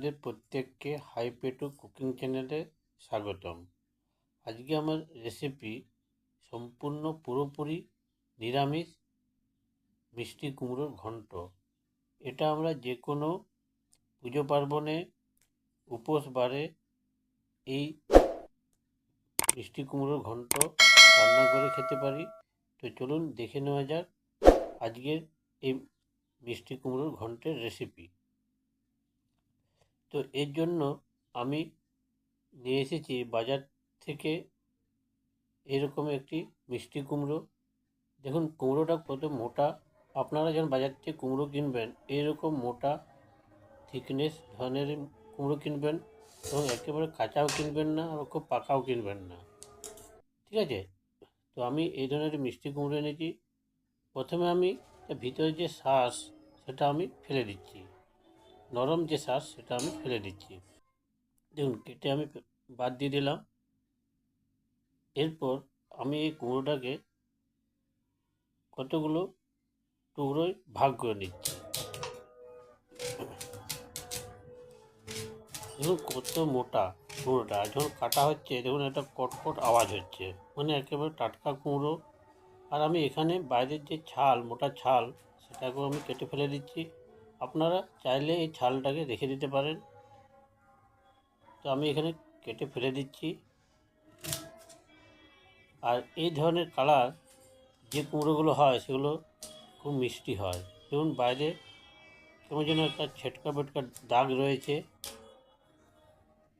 আপনাদের প্রত্যেককে হাইপেটু কুকিং চ্যানেলে স্বাগতম। আজকে আমার রেসিপি সম্পূর্ণ পুরোপুরি নিরামিষ মিষ্টি কুমড়োর ঘন্ট। এটা আমরা যে কোনো পুজো পার্বণে, উপোস বারে এই মিষ্টি কুমড়োর ঘন্ট রান্না করে খেতে পারি। তো চলুন দেখে নেওয়া যাক আজকের এই মিষ্টি কুমড়োর ঘন্টের রেসিপি তো এর জন্য আমি নিয়ে এসেছি বাজার থেকে এরকম একটি মিষ্টি কুমড়ো। দেখুন, কুমড়োটা কত মোটা। আপনারা যখন বাজার থেকে কুমড়ো কিনবেন, এরকম মোটা থিকনেস ধরনের কুমড়ো কিনবেন এবং একেবারে কাঁচাও কিনবেন না আর খুব পাকাও কিনবেন না। ঠিক আছে? তো আমি এই ধরনের মিষ্টি কুমড়ো এনেছি। প্রথমে আমি ভিতরে যে শ্বাস সেটা আমি ফেলে দিচ্ছি। নরম যে শ্বাস, সেটা আমি ফেলে দিচ্ছি। দেখুন, কেটে আমি বাদ দিয়ে দিলাম। এরপর আমি এই কুমড়োটাকে কতগুলো টুকরোয় ভাগ করে নিচ্ছি। দেখুন, কত মোটা কুমড়োটা। যখন কাটা হচ্ছে, দেখুন, একটা কটকট আওয়াজ হচ্ছে। মানে একেবারে টাটকা কুমড়ো। আর আমি এখানে বাইরের যে ছাল, মোটা ছাল, সেটাকেও আমি কেটে ফেলে দিচ্ছি। আপনারা চাইলে এই ছালটাকে রেখে দিতে পারেন। তো আমি এখানে কেটে ফেলে দিচ্ছি। আর এই ধরনের কালার যে কুমড়োগুলো হয়, সেগুলো খুব মিষ্টি হয়। যেমন বাইরে কেমন যেন একটা ছেটকা বেটকা দাগ রয়েছে।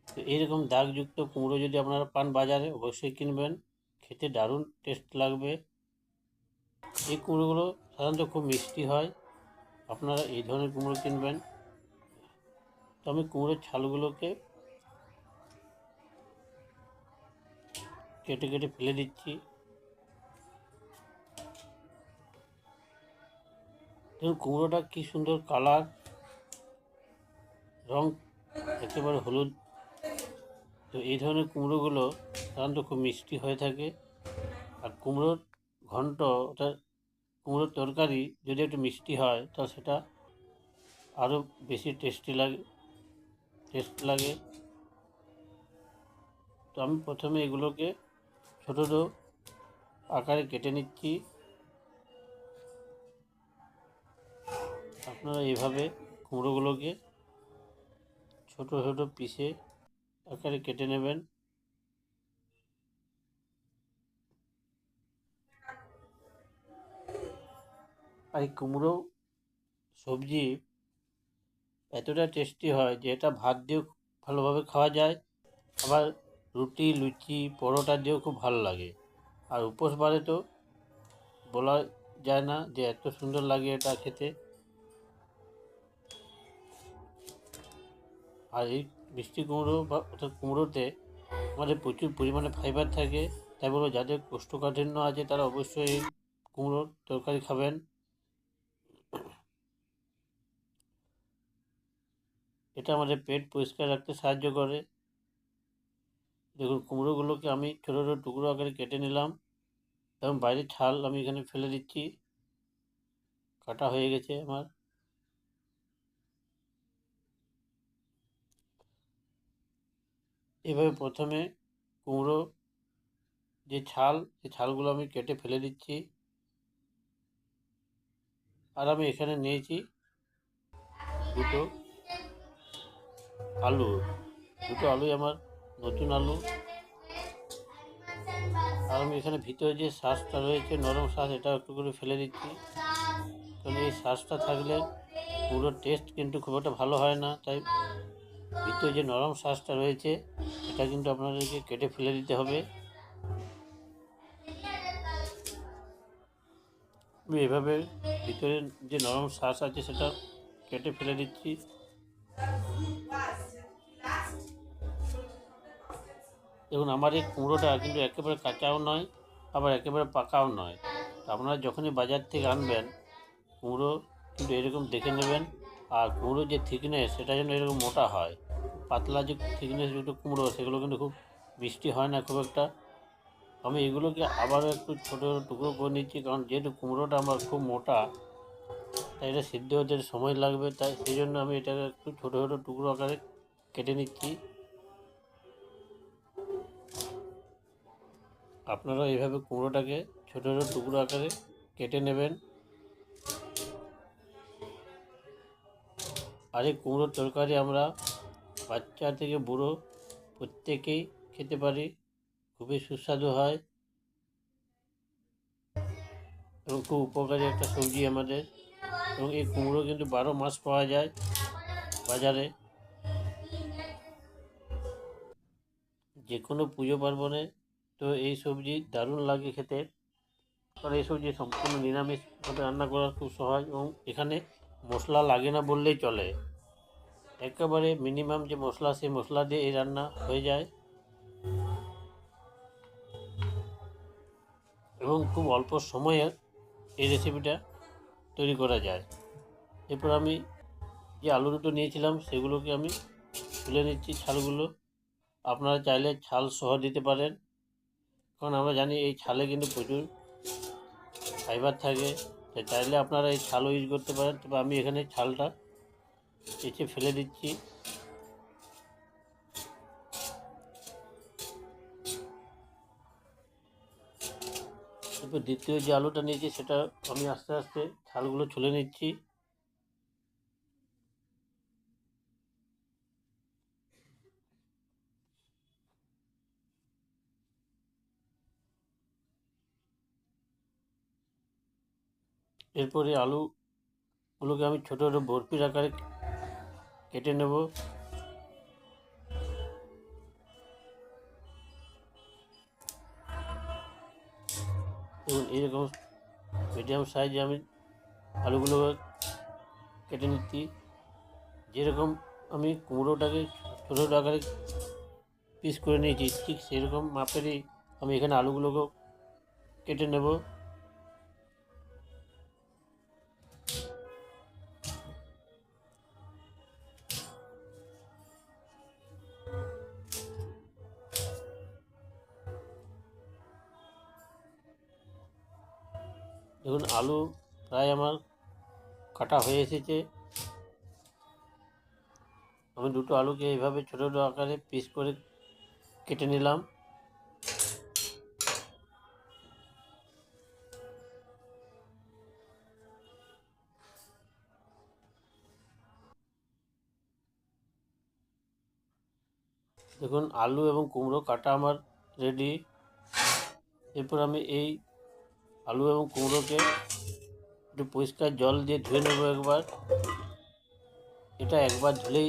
তো এইরকম দাগযুক্ত কুমড়ো যদি আপনারা পান বাজারে, অবশ্যই কিনবেন। খেতে দারুণ টেস্ট লাগবে। এই কুমড়োগুলো সাধারণত খুব মিষ্টি হয়। আপনারা এই ধরনের কুমড়ো কিনবেন। তো আমি কুমড়োর ছালগুলোকে কেটে কেটে ফেলে দিচ্ছি। দেখুন, কুমড়োটা কি সুন্দর কালার। রং একেবারে হলুদ। তো এই ধরনের কুমড়োগুলো সাধারণত খুব মিষ্টি হয়ে থাকে। আর কুমড়োর ঘন্ট ওটা কুমড়োর তরকারি যদি একটু মিষ্টি হয়, তা সেটা আরও বেশি টেস্টি লাগে টেস্ট লাগে। তো আমি প্রথমে এগুলোকে ছোটো ছোটো আকারে কেটে নিচ্ছি। আপনারা এইভাবে কুমড়োগুলোকে ছোটো ছোটো পিসে আকারে কেটে নেবেন। আর এই কুমড়ো সবজি এতটা টেস্টি হয় যে এটা ভাত দিয়েও ভালোভাবে খাওয়া যায়। আবার রুটি, লুচি, পরোটা দিয়েও খুব ভালো লাগে। আর উপোস বারে তো বলা যায় না যে এত সুন্দর লাগে এটা খেতে। আর এই মিষ্টি কুমড়ো বা অর্থাৎ কুমড়োতে আমাদের প্রচুর পরিমাণে ফাইবার থাকে। তাই বলব, যাদের কোষ্ঠকাঠিন্য আছে তারা অবশ্যই কুমড়োর তরকারি খাবেন। এটা আমাদের পেট পরিষ্কার রাখতে সাহায্য করে। দেখুন, কুমড়োগুলোকে আমি ছোটো ছোটো টুকরো আকারে কেটে নিলাম। এবং বাইরের ছাল আমি এখানে ফেলে দিচ্ছি। কাটা হয়ে গেছে আমার। এভাবে প্রথমে কুমড়ো, যে ছাল, সে ছালগুলো আমি কেটে ফেলে দিচ্ছি। আর আমি এখানে নিয়েছি দুটো আলু, দুটো আলুই আমার, নতুন আলু। আর আমি এখানে ভিতরে যে শ্বাসটা রয়েছে, নরম শ্বাস এটা একটু করে ফেলে দিচ্ছি। কারণ এই শ্বাসটা থাকলে পুরো টেস্ট কিন্তু খুব একটা ভালো হয় না। তাই ভিতরে যে নরম শ্বাসটা রয়েছে, এটা কিন্তু আপনাদেরকে কেটে ফেলে দিতে হবে। আমি এভাবে ভিতরে যে নরম শ্বাস আছে, সেটা কেটে ফেলে দিচ্ছি। দেখুন, আমার এই কুমড়োটা কিন্তু একেবারে কাঁচাও নয়, আবার একেবারে পাকাও নয়। আপনারা যখনই বাজার থেকে আনবেন, কুমড়ো কিন্তু এরকম দেখে নেবেন, আর কুমড়োর যে থিকনেস সেটা যেন এরকম মোটা হয়। পাতলা যে থিকনেস যুক্ত কুমড়ো, সেগুলো কিন্তু খুব মিষ্টি হয় না খুব একটা। আমি এগুলোকে আবারও একটু ছোটো টুকরো করে নিচ্ছি, কারণ যেহেতু কুমড়োটা আমার খুব মোটা, তাই এটা সিদ্ধ হতে সময় লাগবে, তাই সেই জন্য আমি এটাকে একটু ছোটো ছোটো টুকরো আকারে কেটে নিচ্ছি। আপনারা এইভাবে কুমড়োটাকে ছোটো ছোটো টুকরো আকারে কেটে নেবেন। আর এই কুমড়োর তরকারি আমরা বাচ্চা থেকে বুড়ো প্রত্যেকেই খেতে পারি, খুবই সুস্বাদু হয়। এবং খুব উপকারী একটা সবজি আমাদের। এবং এই কুমড়ো কিন্তু বারো মাস পাওয়া যায় বাজারে। যে কোনো পুজো পার্বণে তো এই সবজি দারুণ লাগে খেতে। কারণ এই সবজি সম্পূর্ণ নিরামিষভাবে রান্না করা খুব সহজ এবং এখানে মশলা লাগে না বললেই চলে। একেবারে মিনিমাম যে মশলা, সেই মশলা দিয়ে এই রান্না হয়ে যায়। এবং খুব অল্প সময়ে এই রেসিপিটা তৈরি করা যায়। এরপর আমি যে আলু দুটো নিয়েছিলাম, সেগুলোকে আমি তুলে নিচ্ছি ছালগুলো। আপনারা চাইলে ছাল সহ দিতে পারেন। কারণ আমরা জানি এই ছালে কিন্তু প্রচুর ফাইবার থাকে। তাই চাইলে আপনারা এই ছালও ইউজ করতে পারেন। তবে আমি এখানে ছালটা চেঁচে ফেলে দিচ্ছি। দ্বিতীয় যে আলুটা নিয়েছি, সেটা আমি আস্তে আস্তে ছালগুলো ছুলে নিচ্ছি। এরপরে আলুগুলোকে আমি ছোটো ছোটো বরফির আকারে কেটে নেব। এবং এইরকম মিডিয়াম সাইজে আমি আলুগুলো কেটে নিচ্ছি। যেরকম আমি কুমড়োটাকে ছোটো ছোটো আকারে পিস করে নিয়েছি, ঠিক সেরকম মাপেরই আমি এখানে আলুগুলোকেও কেটে নেব। দেখুন, আলু প্রায় আমার কাটা হয়ে এসেছে। আমি দুটো আলুকে এইভাবে ছোটো ছোটো আকারে পিস করে কেটে নিলাম। দেখুন, আলু এবং কুমড়ো কাটা আমার রেডি এরপর আমি এই আলু এবং কুমড়োকে একটু পরিষ্কার জল দিয়ে ধুয়ে নেব একবার। এটা একবার ধুলেই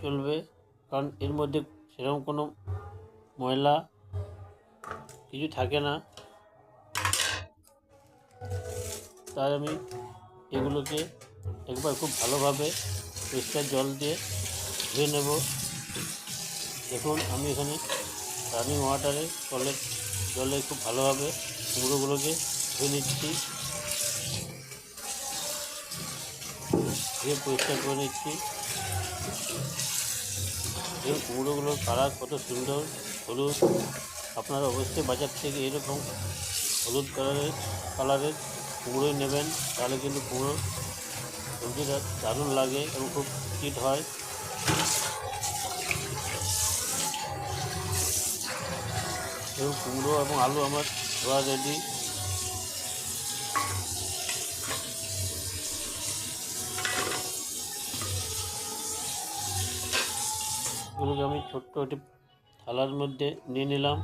চলবে, কারণ এর মধ্যে সেরকম কোনো ময়লা কিছু থাকে না। তাই আমি এগুলোকে একবার খুব ভালোভাবে পরিষ্কার জল দিয়ে ধুয়ে নেব। দেখুন, আমি এখানে রানিং ওয়াটারে জলে জলে খুব ভালোভাবে কুমড়োগুলোকে ধুয়ে নিচ্ছি। ধুয়ে পরিষ্কার করে নিচ্ছি। এই কুমড়োগুলোর কালার কত সুন্দর, হলুদ। আপনারা অবশ্যই বাজার থেকে এরকম হলুদ কালারের কালারের কুমড়োই নেবেন, তাহলে কিন্তু কুমড়ো সবজিটা দারুণ লাগে এবং খুব হিট হয়। এবং কুমড়ো এবং আলু আমার ধোয়া রেডি এগুলোকে আমি ছোট্ট একটি থালার মধ্যে নিয়ে নিলাম।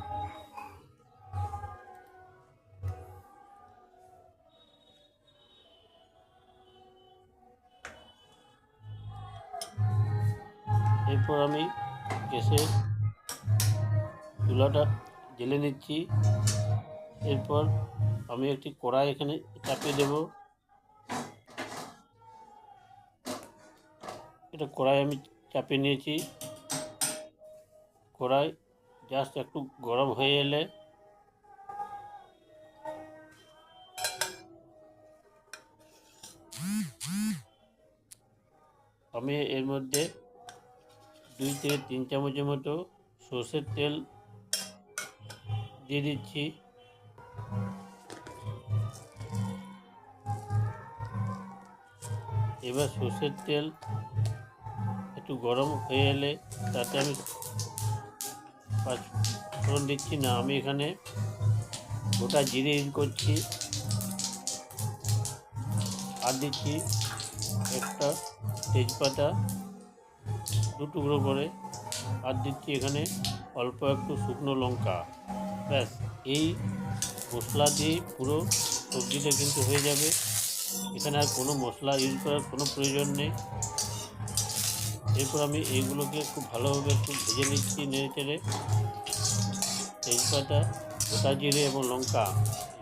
এরপর আমি গ্যাসের চুলাটা জেলে নিচ্ছি। এরপর আমি একটি কড়াই এখানে চাপিয়ে দেব। এটা কড়াই আমি চাপিয়ে নিয়েছি। কড়াই জাস্ট একটু গরম হয়ে এলে আমি এর মধ্যে দুই থেকে তিন চামচের মতো সর্ষের তেল দিয়ে দিচ্ছি। এবার সর্ষের তেল একটু গরম হয়ে এলে তাতে আমি পাঁচ ফোড়ন দিচ্ছি। না, আমি এখানে গোটা জিরে ইউজ করছি। আর দিচ্ছি একটা তেজপাতা দু টুকরো করে। আর দিচ্ছি এখানে অল্প একটু শুকনো লঙ্কা। ব্যাস, এই মশলা দিয়েই পুরো সবজিটা কিন্তু হয়ে যাবে। এখানে আর কোনো মশলা ইউজ করার কোনো প্রয়োজন নেই। এরপর আমি এইগুলোকে খুব ভালোভাবে একটু ভেজে নিচ্ছি নেড়ে চেড়ে তেজপাতা, গোটা জিরে এবং লঙ্কা,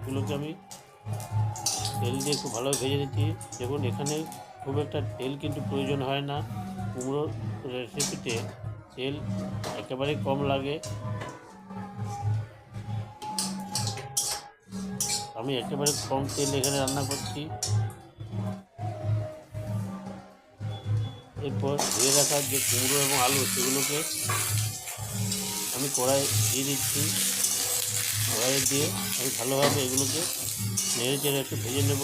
এগুলোকে আমি তেল দিয়ে খুব ভালোভাবে ভেজে নিচ্ছি। দেখুন, এখানে খুব একটা তেল কিন্তু প্রয়োজন হয় না। কুমড়োর রেসিপিতে তেল একেবারে কম লাগে। আমি একেবারে কম তেল এখানে রান্না করছি। এরপর ধুয়ে রাখার যে কুমড়ো এবং আলু, সেগুলোকে আমি কড়াই দিয়ে দিচ্ছি। কড়াইয়ে দিয়ে আমি ভালোভাবে এগুলোকে নেড়ে চেড়ে একটু ভেজে নেব।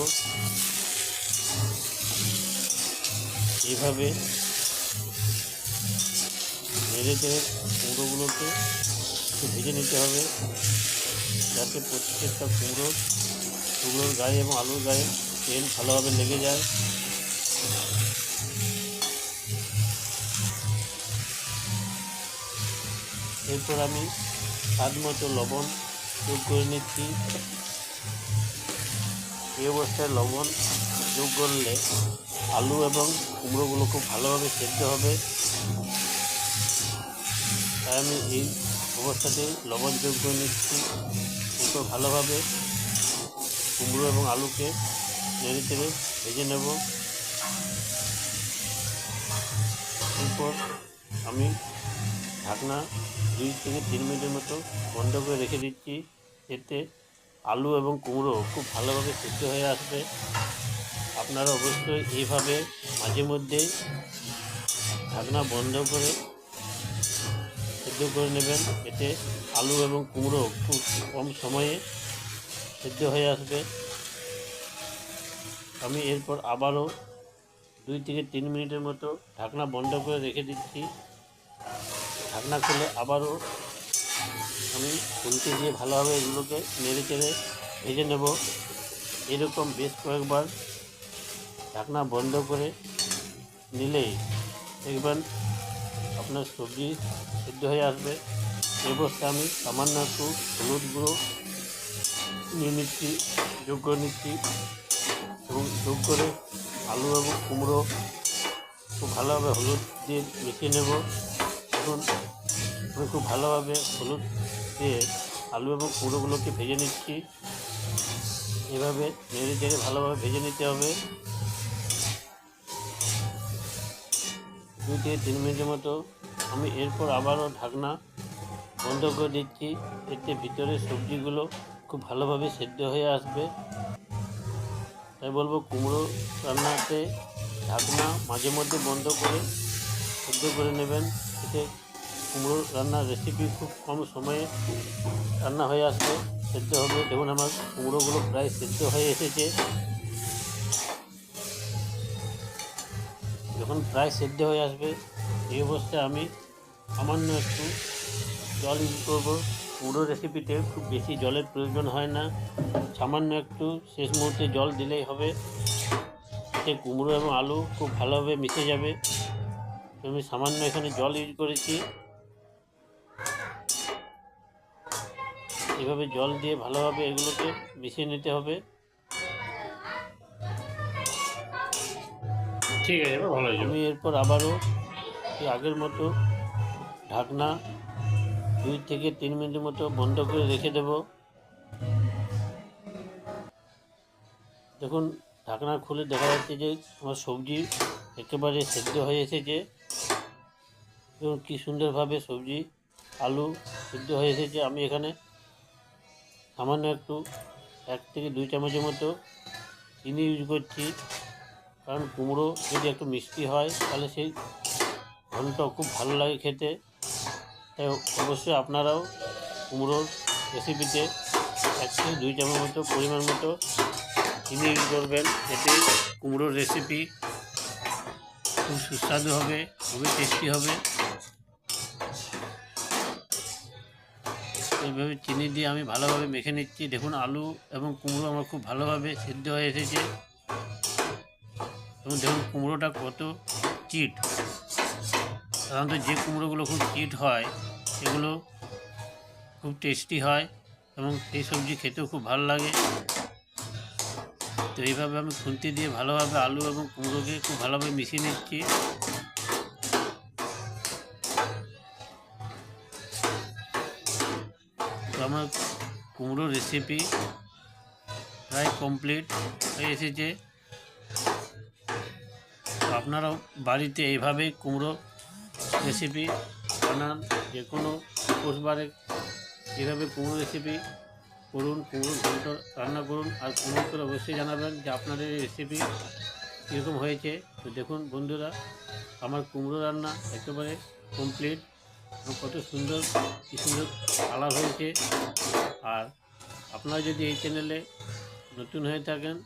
এইভাবে নেড়ে চেড়ে কুমড়োগুলোকে একটু ভেজে নিতে হবে, যাতে প্রত্যেকটা কুমড়ো কুমড়োর গায়ে এবং আলুর গায়ে তেল ভালোভাবে লেগে যায়। এরপর আমি স্বাদ মতো লবণ যোগ করে নিচ্ছি। এই অবস্থায় লবণ যোগ করলে আলু এবং কুমড়োগুলো খুব ভালোভাবে সেদ্ধ হবে। তাই আমি এই অবস্থাতে লবণ যোগ করে নিচ্ছি। ভালোভাবে কুমড়ো এবং আলুকে নেড়ে চেড়ে ভেজে নেব। এরপর আমি ঢাকনা দুই থেকে তিন মিনিটের মতো বন্ধ করে রেখে দিচ্ছি। এতে আলু এবং কুমড়ো খুব ভালোভাবে সিদ্ধ হয়ে আসবে। আপনারা অবশ্যই এইভাবে মাঝে মধ্যে ঢাকনা বন্ধ করে সিদ্ধ করে নেবেন। এতে আলু এবং কুমড়ো খুব কম সময়ে সিদ্ধ হয়ে আসবে। আমি এরপর আবারও দুই থেকে তিন মিনিটের মতো ঢাকনা বন্ধ করে রেখে দিচ্ছি। ঢাকনা খুলে আবারও আমি খুলতে দিয়ে ভালোভাবে এগুলোকে নেড়ে চেড়ে ভেজে নেব। এরকম বেশ কয়েকবার ঢাকনা বন্ধ করে নিলেই দেখবেন আপনার সবজি সিদ্ধ হয়ে আসবে। এই অবস্থায় আমি সামান্য একটু হলুদ গুঁড়ো নিয়ে নিচ্ছি যোগ করে নিচ্ছি। এবং যোগ করে আলু এবং কুমড়ো খুব ভালোভাবে হলুদ দিয়ে মিশিয়ে নেব। এখন খুব ভালোভাবে হলুদ দিয়ে আলু এবং কুমড়োগুলোকে ভেজে নিচ্ছি। এভাবে নেড়ে চেড়ে ভালোভাবে ভেজে নিতে হবে। দুই থেকে তিন মিনিটের মতো। আমি এরপর আবারও ঢাকনা বন্ধ করে দিচ্ছি। এতে ভিতরে সবজিগুলো খুব ভালোভাবে সেদ্ধ হয়ে আসবে। তাই বলব কুমড়ো রান্নাতে ঢাকনা মাঝে মধ্যে বন্ধ করে সেদ্ধ করে নেবেন। এতে কুমড়ো রান্নার রেসিপি খুব কম সময়ে রান্না হয়ে আসবে, সেদ্ধ হবে। দেখুন আমার কুমড়োগুলো প্রায় সেদ্ধ হয়ে এসেছে। যখন প্রায় সেদ্ধ হয়ে আসবে, এই অবস্থায় আমি সামান্য একটু জল ইউজ করব। কুমড়ো রেসিপিতে খুব বেশি জলের প্রয়োজন হয় না। সামান্য একটু শেষ মুহূর্তে জল দিলেই হবে। এতে কুমড়ো এবং আলু খুব ভালোভাবে মিশে যাবে। আমি সামান্য এখানে জল ইউজ করেছি। এভাবে জল দিয়ে ভালোভাবে এগুলোকে মিশিয়ে নিতে হবে। ঠিক আছে ভালো আমি এরপর আবারও আগের মতো ঢাকনা দুই থেকে তিন মিনিটের মতো বন্ধ করে রেখে দেব। দেখুন, ঢাকনা খুলে দেখা যাচ্ছে যে আমার সবজি একেবারে সেদ্ধ হয়ে এসেছে। দেখুন, কী সুন্দরভাবে সবজি, আলু সেদ্ধ হয়ে এসেছে। আমি এখানে সামান্য একটু, এক থেকে দুই চামচের মতো চিনি ইউজ করছি। কারণ কুমড়ো যদি একটু মিষ্টি হয়, তাহলে সেই ঘন্ট খুব ভালো লাগে খেতে। তাই অবশ্যই আপনারাও কুমড়োর রেসিপিতে এক থেকে দুই চামচ মতো পরিমাণ মতো চিনি ইউজ করবেন। এতে কুমড়োর রেসিপি খুব সুস্বাদু হবে, খুবই টেস্টি হবে। এইভাবে চিনি দিয়ে আমি ভালোভাবে মেখে নিচ্ছি। দেখুন, আলু এবং কুমড়ো আমার খুব ভালোভাবে সিদ্ধ হয়ে এসেছে। এবং দেখুন, কুমড়োটা কত চিট। সাধারণত যে কুমড়োগুলো খুব চিট হয় সেগুলো খুব টেস্টি হয় এবং সেই সবজি খেতেও খুব ভালো লাগে। তো এইভাবে আমি খুন্তি দিয়ে ভালোভাবে আলু এবং কুমড়োকে খুব ভালোভাবে মিশিয়ে নিচ্ছি। তো আমার কুমড়ো রেসিপি প্রায় কমপ্লিট হয়ে এসেছে। আপনারাও বাড়িতে এইভাবেই কুমড়ো রেসিপি বানান যে কোনো পোষবারে এভাবে কুমড়ো রেসিপি করুন কুমড়ো ঘন্ট রান্না করুন, আর কুমড়ো করে অবশ্যই জানাবেন যে আপনাদের এই রেসিপি কীরকম হয়েছে। তো দেখুন বন্ধুরা, আমার কুমড়ো রান্না একেবারে কমপ্লিট এবং কত সুন্দর, কি সুন্দর কালার হয়েছে। আর আপনারা যদি এই চ্যানেলে নতুন হয়ে থাকেন,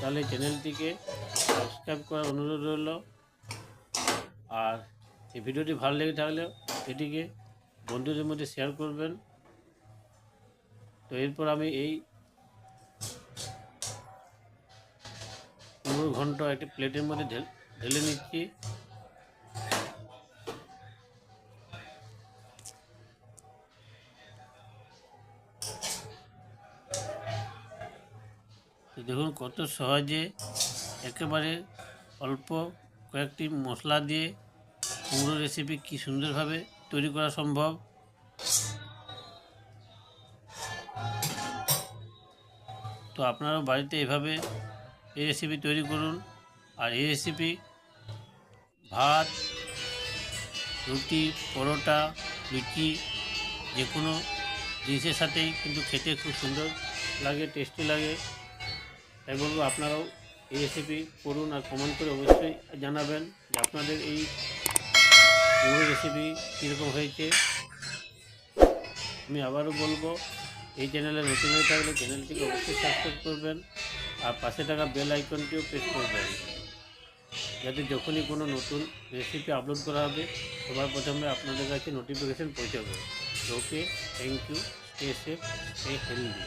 তাহলে চ্যানেলটিকে সাবস্ক্রাইব করার অনুরোধ রইল। আর এই ভিডিওটি ভালো লেগে থাকলে এটিকে বন্ধুদের মধ্যে শেয়ার করবেন। তো এরপর আমি এই পনেরো ঘণ্টা একটি প্লেটের মধ্যে ঢেল- নিচ্ছি। দেখুন কত সহজে একেবারে অল্প কয়েকটি মশলা দিয়ে কুমড়ো রেসিপি কি সুন্দরভাবে তৈরি করা সম্ভব? তো আপনারাও বাড়িতে এভাবে এই রেসিপি তৈরি করুন। আর এই রেসিপি ভাত, রুটি, পরোটা, লুচি যে কোনো জিনিসের সাথেই কিন্তু খেতে খুব সুন্দর লাগে টেস্টি লাগে। তাই বলব, আপনারাও এই রেসিপি করুন আর কমেন্ট করে অবশ্যই জানাবেন যে আপনাদের এই পুরো রেসিপি কীরকম হয়েছে, আমি আবারও বলব, এই চ্যানেলে নতুন হয়ে থাকলে চ্যানেলটিকে অবশ্যই সাবস্ক্রাইব করবেন আর পাশে থাকা বেল আইকনটিও প্রেস করবেন। যাতে যখনই কোনো নতুন রেসিপি আপলোড করা হবে, সবার প্রথমে আপনাদের কাছে নোটিফিকেশান পৌঁছাবে। Okay thank you stay safe stay healthy